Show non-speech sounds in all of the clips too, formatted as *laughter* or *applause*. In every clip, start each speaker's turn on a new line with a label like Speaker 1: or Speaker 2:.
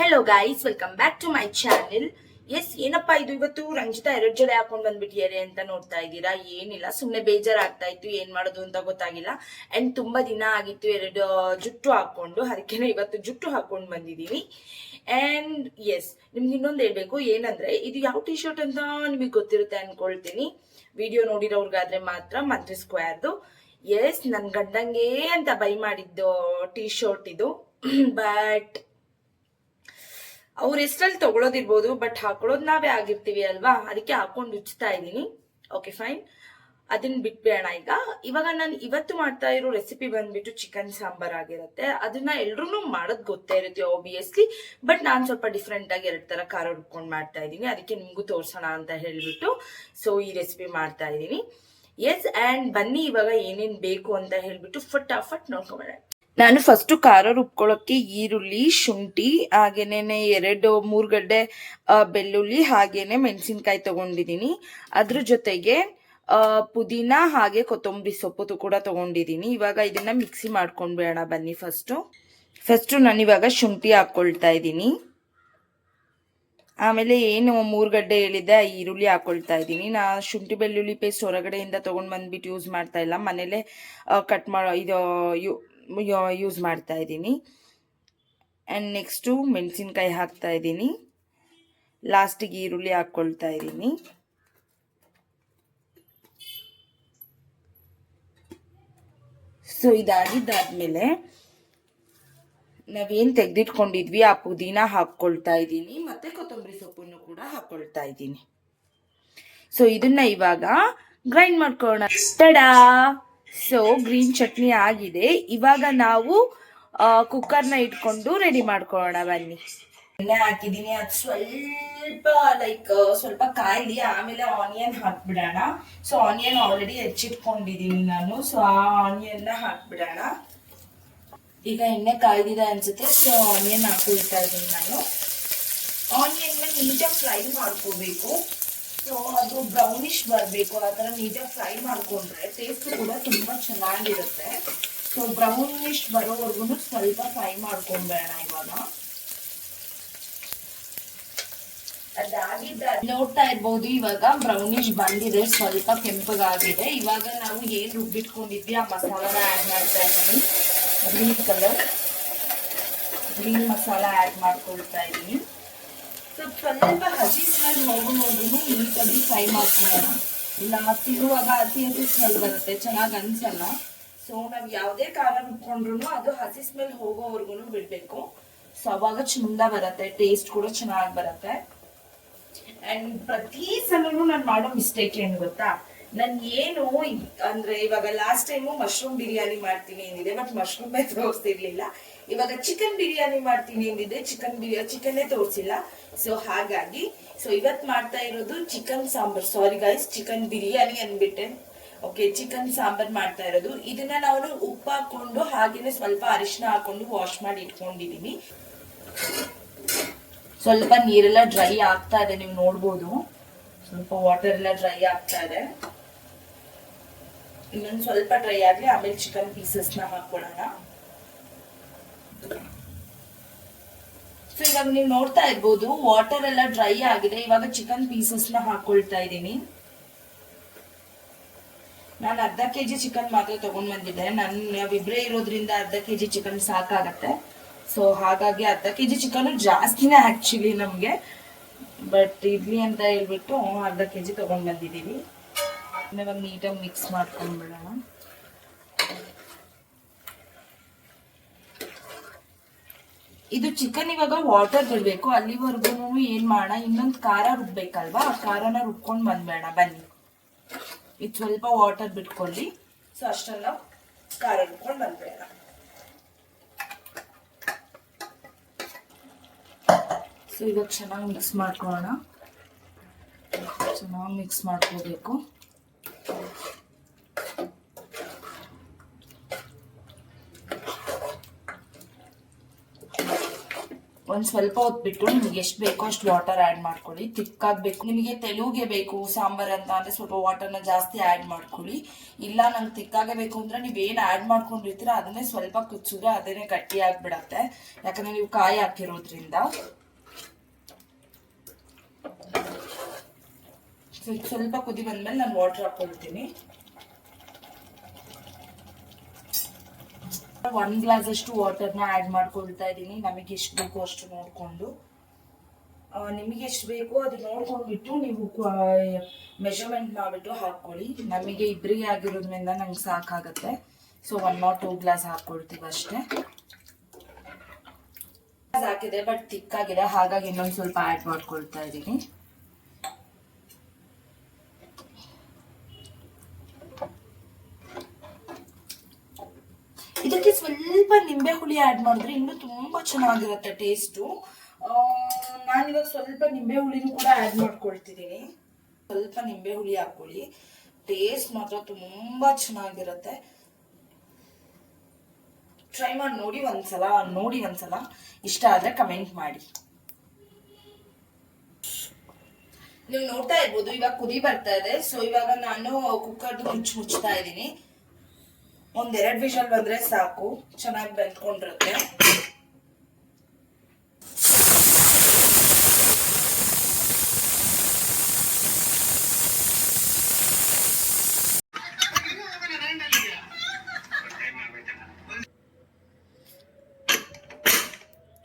Speaker 1: Hello guys welcome back to my channel yes ಏನಪ್ಪ ಇದು? ಇವತ್ತು ರಂಜಿತಾ ಎರಡು ಜಡೆ ಹಾಕೊಂಡ್ ಬಂದ್ಬಿಟ್ಟಿದ್ದಾರೆ ಅಂತ ನೋಡ್ತಾ ಇದ್ದೀರಾ? ಏನಿಲ್ಲ ಸುಮ್ಮನೆ ಬೇಜಾರಾಗ್ತಾ ಇತ್ತು. ಏನ್ ಮಾಡೋದು ಅಂತ ಗೊತ್ತಾಗಿಲ್ಲ. ಅಂಡ್ ತುಂಬಾ ದಿನ ಆಗಿತ್ತು ಎರಡು ಜುಟ್ಟು ಹಾಕೊಂಡು. ಅದಕ್ಕೆ ಇವತ್ತು ಜುಟ್ಟು ಹಾಕೊಂಡು ಬಂದಿದ್ದೀನಿ ಅಂಡ್ ಎಸ್ ನಿಮ್ಗೆ ಇನ್ನೊಂದು ಹೇಳ್ಬೇಕು. ಏನಂದ್ರೆ, ಇದು ಯಾವ ಟಿ ಶರ್ಟ್ ಅಂತ ನಿಮಗೆ ಗೊತ್ತಿರುತ್ತೆ ಅನ್ಕೊಳ್ತೀನಿ. ವಿಡಿಯೋ ನೋಡಿರೋರ್ಗಾದ್ರೆ ಮಾತ್ರ ಮಂತ್ರಿ ಸ್ಕ್ವೇರ್ದು ಎಸ್ ನನ್ ಗಂಡಂಗೆ ಅಂತ ಬೈ ಮಾಡಿದ್ದು ಟಿ ಶರ್ಟ್ ಇದು. *clears throat* ಬಟ್ ಅವ್ರ ಹೆಸ್ರಲ್ಲಿ ತಗೊಳೋದಿರ್ಬೋದು ಬಟ್ ಹಾಕೊಳ್ಳೋದು ನಾವೇ ಆಗಿರ್ತೀವಿ ಅಲ್ವಾ? ಅದಕ್ಕೆ ಹಾಕೊಂಡು ಉಚ್ಚುತ್ತಾ ಇದ್ದೀನಿ. ಓಕೆ ಫೈನ್ ಅದನ್ನ ಬಿಟ್ಬೇಡ ಈಗ. ಇವಾಗ ನಾನು ಇವತ್ತು ಮಾಡ್ತಾ ಇರೋ ರೆಸಿಪಿ ಬಂದ್ಬಿಟ್ಟು ಚಿಕನ್ ಸಾಂಬಾರ್ ಆಗಿರುತ್ತೆ. ಅದನ್ನ ಎಲ್ರು ಮಾಡೋದ್ ಗೊತ್ತೇ ಇರುತ್ತೆ ಆಬ್ವಿಯಸ್ಲಿ ಬಟ್ ನಾನು ಸ್ವಲ್ಪ ಡಿಫ್ರೆಂಟ್ ಆಗಿ ಎರಡು ತರ ಖಾರ ರುಬ್ಕೊಂಡು ಮಾಡ್ತಾ ಇದ್ದೀನಿ. ಅದಕ್ಕೆ ನಿಮಗೂ ತೋರ್ಸೋಣ ಅಂತ ಹೇಳ್ಬಿಟ್ಟು ಸೊ ಈ ರೆಸಿಪಿ ಮಾಡ್ತಾ ಇದ್ದೀನಿ. ಎಸ್ ಅಂಡ್ ಬನ್ನಿ ಇವಾಗ ಏನೇನು ಬೇಕು ಅಂತ ಹೇಳ್ಬಿಟ್ಟು ಫಟಾಫಟ್ ನೋಡ್ಕೊಂಬೇಡ ನಾನು ಫಸ್ಟ್ ಖಾರ ರುಬ್ಕೊಳ್ಳೋಕ್ಕೆ ಈರುಳ್ಳಿ, ಶುಂಠಿ ಹಾಗೇನೆ ಎರಡು, ಮೂರು ಗಡ್ಡೆ ಬೆಳ್ಳುಳ್ಳಿ, ಹಾಗೇನೆ ಮೆಣಸಿನ್ಕಾಯಿ ತಗೊಂಡಿದ್ದೀನಿ ಅದ್ರ ಜೊತೆಗೆ ಪುದೀನ ಹಾಗೆ ಕೊತ್ತಂಬರಿ ಸೊಪ್ಪು ಕೂಡ ತಗೊಂಡಿದ್ದೀನಿ ಇವಾಗ ಇದನ್ನ ಮಿಕ್ಸಿ ಮಾಡ್ಕೊಂಡ್ಬೇಡ ಬನ್ನಿ ಫಸ್ಟು ಫಸ್ಟು ನಾನು ಇವಾಗ ಶುಂಠಿ ಹಾಕ್ಕೊಳ್ತಾ ಇದ್ದೀನಿ ಆಮೇಲೆ ಏನು ಮೂರು ಗಡ್ಡೆ ಹೇಳಿದ್ದೆ ಈರುಳ್ಳಿ ಹಾಕೊಳ್ತಾ ಇದ್ದೀನಿ ನಾ ಶುಂಠಿ, ಬೆಳ್ಳುಳ್ಳಿ ಪೇಸ್ಟ್ ಹೊರಗಡೆಯಿಂದ ತೊಗೊಂಡು ಬಂದ್ಬಿಟ್ಟು ಯೂಸ್ ಮಾಡ್ತಾ ಇಲ್ಲ. ಮನೇಲೆ ಕಟ್ ಮಾಡೋ ಇದು ಯೂಸ್ ಮಾಡ್ತಾ ಇದ್ದೀನಿ. ಆ್ಯಂಡ್ ನೆಕ್ಸ್ಟು ಮೆಣಸಿನ್ಕಾಯಿ ಹಾಕ್ತಾ ಇದ್ದೀನಿ. ಲಾಸ್ಟಿಗೆ ಈರುಳ್ಳಿ ಹಾಕ್ಕೊಳ್ತಾ ಇದ್ದೀನಿ. ಸೊ ಇದಾಗಿದ್ದಾದಮೇಲೆ ನಾವೇನು ತೆಗೆದಿಟ್ಕೊಂಡಿದ್ವಿ? ಆ ಪುದೀನ ಹಾಕ್ಕೊಳ್ತಾ ಇದ್ದೀನಿ. ಮತ್ತು ಕೊತ್ತಂಬರಿ ಸೊಪ್ಪನ್ನು ಕೂಡ ಹಾಕ್ಕೊಳ್ತಾ ಇದ್ದೀನಿ. ಸೊ ಇದನ್ನ ಇವಾಗ ಗ್ರೈಂಡ್ ಮಾಡ್ಕೊಳ್ಳೋಣ. ಟಡಾ ಸೊ ಗ್ರೀನ್ ಚಟ್ನಿ ಆಗಿದೆ. ಇವಾಗ ನಾವು ಕುಕ್ಕರ್ನ ಇಟ್ಕೊಂಡು ರೆಡಿ ಮಾಡ್ಕೊಳ್ಳೋಣ ಬನ್ನಿ. ಎಣ್ಣೆ ಹಾಕಿದ್ದೀನಿ ಅದು ಸ್ವಲ್ಪ ಲೈಕ್ ಸ್ವಲ್ಪ ಕಾಯಿಲಿ, ಆಮೇಲೆ ಆನಿಯನ್ ಹಾಕ್ಬಿಡೋಣ. ಸೊ ಆನಿಯನ್ ಆಲ್ರೆಡಿ ಹೆಚ್ಚಿಟ್ಕೊಂಡಿದ್ದೀನಿ ನಾನು. ಸೊ ಆ ಆನಿಯನ್ನ ಹಾಕ್ಬಿಡೋಣ. ಈಗ ಎಣ್ಣೆ ಕಾಯ್ದಿದೆ ಅನ್ಸುತ್ತೆ. ಸೊ ಆನಿಯನ್ ಹಾಕೊಳ್ತಾ ಇದ್ದೀನಿ ನಾನು. ಆನಿಯನ್ನ ನೀಟಾಗಿ ಫ್ರೈ ಮಾಡ್ಕೋಬೇಕು. ಸೊ ಅದು ಬ್ರೌನಿಶ್ ಬರಬೇಕು. ಆ ಥರ ನೀಟಾಗಿ ಫ್ರೈ ಮಾಡ್ಕೊಂಡ್ರೆ ಟೇಸ್ಟ್ ಕೂಡ ತುಂಬ ಚೆನ್ನಾಗಿರುತ್ತೆ. ಸೊ ಬ್ರೌನಿಶ್ ಬರೋವರೆಗೂ ಸ್ವಲ್ಪ ಫ್ರೈ ಮಾಡ್ಕೊಂಬೇಡ ಇವಾಗ. ಅದಾಗಿದ್ದ ನೋಡ್ತಾ ಇರ್ಬೋದು, ಇವಾಗ ಬ್ರೌನಿಶ್ ಬಂದಿದೆ. ಸ್ವಲ್ಪ ಕೆಂಪಗಾಗಿದೆ. ಇವಾಗ ನಾವು ಏನು ರುಬ್ಬಿಟ್ಕೊಂಡಿದ್ವಿ ಆ ಮಸಾಲಾನ ಆಡ್ ಮಾಡ್ತಾ ಇದ್ದೀನಿ. ಗ್ರೀನ್ ಕಲರ್ ಗ್ರೀನ್ ಮಸಾಲ ಆಡ್ ಮಾಡ್ಕೊಳ್ತಾ ಇದ್ದೀನಿ. ಸ್ವಲ್ಪ ಸ್ವಲ್ಪ ಹಸಿ ಸ್ಮೆಲ್ ಹೋಗೋದ್ರೂ ನೀಟಾಗಿ ಫ್ರೈ ಮಾಡ್ಕೊಳ್ಳೋಣ ಇಲ್ಲ ತಿರುವಾಗ ಅತಿ ಹಸಿ ಸ್ಮೆಲ್ ಬರುತ್ತೆ ಚೆನ್ನಾಗಿ ಅನ್ಸಲ್ಲ ಸೊ ನಾವು ಯಾವುದೇ ಖಾರ ರುಬ್ಕೊಂಡ್ರು ಅದು ಹಸಿ ಸ್ಮೆಲ್ ಹೋಗೋವರೆಗೂ ಬಿಡಬೇಕು ಸೊ ಅವಾಗ ಚಂದ ಬರುತ್ತೆ ಟೇಸ್ಟ್ ಕೂಡ ಚೆನ್ನಾಗಿ ಬರುತ್ತೆ ಆ್ಯಂಡ್ ಪ್ರತಿ ಸಲನೂ ನಾನು ಮಾಡೋ ಮಿಸ್ಟೇಕ್ ಏನು ಗೊತ್ತಾ ನನ್ ಏನು ಅಂದ್ರೆ ಇವಾಗ ಲಾಸ್ಟ್ ಟೈಮು ಮಶ್ರೂಮ್ ಬಿರಿಯಾನಿ ಮಾಡ್ತೀನಿ ಏನಿದೆ ಬಟ್ ಮಶ್ರೂಮ್ ತೋರಿಸ್ತಿರ್ಲಿಲ್ಲ ಇವಾಗ ಚಿಕನ್ ಬಿರಿಯಾನಿ ಮಾಡ್ತೀನಿ ಏನಿದೆ ಚಿಕನ್ ಬಿರಿಯಾನಿ ಚಿಕನ್ನೇ ತೋರಿಸಿಲ್ಲ. ಸೊ ಹಾಗಾಗಿ ಸೊ ಇವತ್ತು ಮಾಡ್ತಾ ಇರೋದು chicken sambar. Sorry guys chicken biryani ಅಂದ್ಬಿಟ್ಟೆ. Okay chicken sambar ಮಾಡ್ತಾ ಇರೋದು. ಇದನ್ನ ನಾನು ಉಪ್ಪು ಹಾಕೊಂಡು ಹಾಗೇನೆ ಸ್ವಲ್ಪ ಅರಿಶಿನ ಹಾಕೊಂಡು ವಾಶ್ ಮಾಡಿ ಇಟ್ಕೊಂಡಿದೀನಿ. ಸ್ವಲ್ಪ ನೀರೆಲ್ಲ ಡ್ರೈ ಆಗ್ತಾ ಇದೆ, ನೀವು ನೋಡ್ಬೋದು. ಸ್ವಲ್ಪ ವಾಟರ್ ಎಲ್ಲ ಡ್ರೈ ಆಗ್ತಾ ಇದೆ. ಇನ್ನೊಂದು ಸ್ವಲ್ಪ ಡ್ರೈ ಆಗಲಿ ಆಮೇಲೆ ಚಿಕನ್ ಪೀಸಸ್ನ ಹಾಕೊಳ್ಳೋಣ ಸೊ ಇವಾಗ ನೀವು ನೋಡ್ತಾ ಇರ್ಬೋದು ವಾಟರ್ ಎಲ್ಲ ಡ್ರೈ ಆಗಿದೆ. ಇವಾಗ ಚಿಕನ್ ಪೀಸಸ್ನ ಹಾಕೊಳ್ತಾ ಇದ್ದೀನಿ. ನಾನು ಅರ್ಧ ಕೆ ಜಿ ಚಿಕನ್ ಮಾತ್ರ ತಗೊಂಡ್ ಬಂದಿದ್ದೆ. ನಾನು ನಾವಿಬ್ರೇ ಇರೋದ್ರಿಂದ ಅರ್ಧ ಕೆ ಜಿ ಚಿಕನ್ ಸಾಕಾಗತ್ತೆ. ಸೊ ಹಾಗಾಗಿ ಅರ್ಧ ಕೆ ಜಿ ಚಿಕನ್ ಜಾಸ್ತಿನೇ ಆ್ಯಕ್ಚುಲಿ ನಮಗೆ. ಬಟ್ ಇಡ್ಲಿ ಅಂತ ಹೇಳ್ಬಿಟ್ಟು ಅರ್ಧ ಕೆ ಜಿ ತಗೊಂಡ್ ಬಂದಿದೀವಿ ಇವಾಗ ನೀಟಾಗಿ ಮಿಕ್ಸ್ ಮಾಡ್ಕೊಂಡ್ಬಿಡೋಣ ಇದು ಚಿಕನ್ ಇವಾಗ ವಾಟರ್ ಬಿಡಬೇಕು, ಅಲ್ಲಿವರೆಗೂ ಏನು ಮಾಡೋಣ ಇನ್ನೊಂದು ಖಾರ ರುಬ್ಬೇಕಲ್ವಾ? ಆ ಖಾರನ ರುಬ್ಕೊಂಡ್ ಬಂದ್ಬೇಡ, ಬನ್ನಿ. ಇದು ಸ್ವಲ್ಪ ವಾಟರ್ ಬಿಟ್ಕೊಳ್ಳಿ. ಸೊ ಅಷ್ಟೆಲ್ಲ ಖಾರ ರುಬ್ಕೊಂಡು ಬಂದ್ಬೇಡ. ಸೊ ಇವಾಗ ಚೆನ್ನಾಗಿ ಮಿಕ್ಸ್ ಮಾಡ್ಕೊಳ್ಳೋಣ. ಚೆನ್ನಾಗಿ ಮಿಕ್ಸ್ ಮಾಡ್ಕೋಬೇಕು. ಒಂದ್ ಸ್ವಲ್ಪ ಹೊತ್ಬಿಟ್ಟು ನಿಮ್ಗೆ ಎಷ್ಟು ಬೇಕೋ ಅಷ್ಟು ವಾಟರ್ ಆ್ಯಡ್ ಮಾಡ್ಕೊಳ್ಳಿ. ತಿಕ್ಕಾಗಬೇಕು. ನಿಮಗೆ ತೆಲುಗೆ ಬೇಕು, ಸಾಂಬಾರ್ ಅಂತ ಅಂದ್ರೆ ಸ್ವಲ್ಪ ವಾಟರ್ನ ಜಾಸ್ತಿ ಆ್ಯಡ್ ಮಾಡ್ಕೊಳ್ಳಿ. ಇಲ್ಲ ನಂಗೆ ತಿಕ್ಕಾಗೆ ಬೇಕು ಅಂದ್ರೆ ಏನು ಆ್ಯಡ್ ಮಾಡ್ಕೊಂಡಿರ್ತೀರ ಅದನ್ನೇ ಸ್ವಲ್ಪ ಕುಚ್ಚಿದ್ರೆ ಅದನ್ನೇ ಗಟ್ಟಿ ಆಗ್ಬಿಡತ್ತೆ. ಯಾಕಂದ್ರೆ ನೀವು ಕಾಯಿ ಹಾಕಿರೋದ್ರಿಂದ. ಸ್ವಲ್ಪ ಕುದಿ ಬಂದ್ಮೇಲೆ ನಾನು ವಾಟರ್ ಹಾಕೊಳ್ತೀನಿ ಒನ್ ಗ್ಲಾಸ್ ಅಷ್ಟು ವಾಟರ್ನ ಆ್ಯಡ್ ಮಾಡ್ಕೊಳ್ತಾ ಇದ್ದೀನಿ. ನಮಗೆ ಎಷ್ಟು ಬೇಕೋ ಅಷ್ಟು ನೋಡಿಕೊಂಡು. ನಿಮಗೆ ಎಷ್ಟು ಬೇಕೋ ಅದು ನೋಡ್ಕೊಂಡ್ಬಿಟ್ಟು ನೀವು ಮೆಷರ್ಮೆಂಟ್ ಮಾಡಿಬಿಟ್ಟು ಹಾಕ್ಕೊಳ್ಳಿ. ನಮಗೆ ಇಬ್ಬರಿಗೆ ಆಗಿರೋದ್ರಿಂದ ನಂಗೆ ಸಾಕಾಗತ್ತೆ. So one not two glass ಹಾಕ್ಕೊಳ್ತೀವಿ ಅಷ್ಟೇ. ಹಾಕಿದೆ ಬಟ್ ತಿಕ್ಕಾಗಿದೆ ಹಾಗಾಗಿ ಇನ್ನೊಂದು ಸ್ವಲ್ಪ ಆ್ಯಡ್ ಮಾಡ್ಕೊಳ್ತಾ ಇದ್ದೀನಿ. ಇದಕ್ಕೆ ಸ್ವಲ್ಪ ನಿಂಬೆ ಹುಳಿ ಆ್ಯಡ್ ಮಾಡಿದ್ರೆ ಇನ್ನೂ ತುಂಬ ಚೆನ್ನಾಗಿರುತ್ತೆ ಟೇಸ್ಟು ನಾನಿವಾಗ ಸ್ವಲ್ಪ ನಿಂಬೆ ಹುಳಿನೂ ಕೂಡ ಆ್ಯಡ್ ಮಾಡ್ಕೊಳ್ತಿದ್ದೀನಿ. ಸ್ವಲ್ಪ ನಿಂಬೆ ಹುಳಿ ಹಾಕ್ಕೊಳ್ಳಿ. ಟೇಸ್ಟ್ ಮಾತ್ರ ತುಂಬ ಚೆನ್ನಾಗಿರುತ್ತೆ. ಟ್ರೈ ಮಾಡಿ ನೋಡಿ ಒಂದ್ಸಲ ನೋಡಿ ಒಂದ್ಸಲ. ಇಷ್ಟ ಆದರೆ ಕಮೆಂಟ್ ಮಾಡಿ. ನೀವು ನೋಡ್ತಾ ಇರ್ಬೋದು, ಇವಾಗ ಕುದಿ ಬರ್ತಾ ಇದೆ. ಸೊ ಇವಾಗ ನಾನು ಕುಕ್ಕರ್ದು ಮುಚ್ಚಿ ಮುಚ್ತಾ ಇದ್ದೀನಿ. ಒಂದೆರಡು ವಿಷಲ್ ಬಂದ್ರೆ ಸಾಕು. ಚೆನ್ನಾಗಿ ಬೆಂದ್ಕೊಂಡಿರುತ್ತೆ.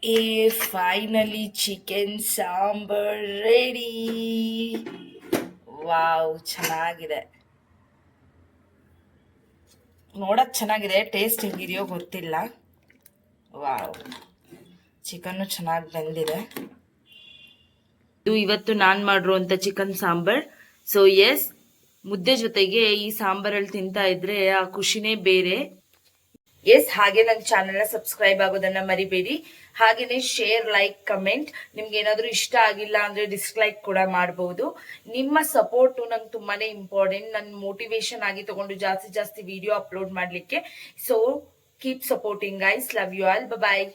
Speaker 1: ಏ finally chicken sambar ready wow ಚೆನ್ನಾಗಿದೆ. ನೋಡಕ್ ಚೆನ್ನಾಗಿದೆ ಟೇಸ್ಟ್ ಹೆಂಗಿದೆಯೋ ಗೊತ್ತಿಲ್ಲ. ವಾವ್. ಚಿಕನ್ನು ಚೆನ್ನಾಗಿ ಬಂದಿದೆ. ಇದು ಇವತ್ತು ನಾನು ಮಾಡಿರುವಂಥ ಚಿಕನ್ ಸಾಂಬಾರ್. ಸೊ ಎಸ್ ಮುದ್ದೆ ಜೊತೆಗೆ ಈ ಸಾಂಬಾರಲ್ಲಿ ತಿಂತಾ ಇದ್ರೆ ಆ ಖುಷಿನೇ ಬೇರೆ. ಎಸ್ ಹಾಗೆ ನನ್ನ ಚಾನೆಲ್ನ ಸಬ್ಸ್ಕ್ರೈಬ್ ಆಗೋದನ್ನ ಮರಿಬೇಡಿ. ಹಾಗೇನೆ ಶೇರ್ ಲೈಕ್ ಕಮೆಂಟ್ ನಿಮ್ಗೆ ಏನಾದರೂ ಇಷ್ಟ ಆಗಿಲ್ಲ ಅಂದ್ರೆ ಡಿಸ್ಲೈಕ್ ಕೂಡ ಮಾಡಬಹುದು ನಿಮ್ಮ ಸಪೋರ್ಟು ನಂಗೆ ತುಂಬಾನೇ ಇಂಪಾರ್ಟೆಂಟ್ ನನ್ನ ಮೋಟಿವೇಶನ್ ಆಗಿ ತಗೊಂಡು ಜಾಸ್ತಿ ಜಾಸ್ತಿ ವಿಡಿಯೋ ಅಪ್ಲೋಡ್ ಮಾಡಲಿಕ್ಕೆ. So keep supporting guys love you all bye